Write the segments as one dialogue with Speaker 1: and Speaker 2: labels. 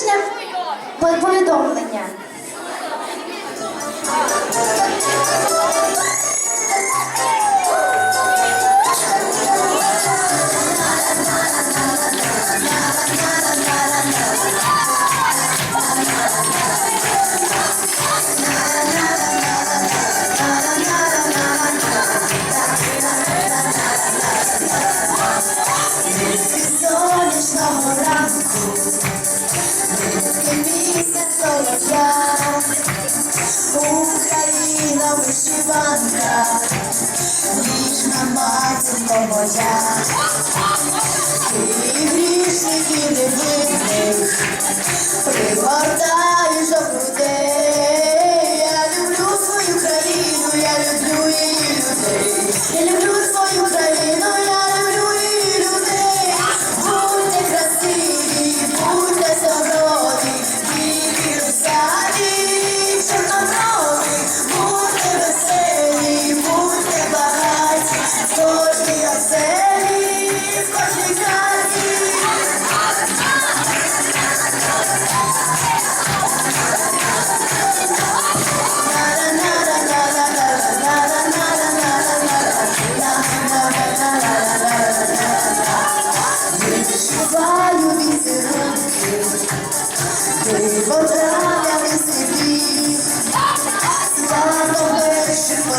Speaker 1: публічне повідомлення. Вишиванка, вічна матінко моя.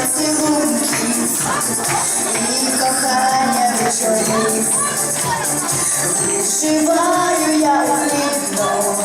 Speaker 1: поцілунків, і кохання вечорів, відшиваю я у вікно,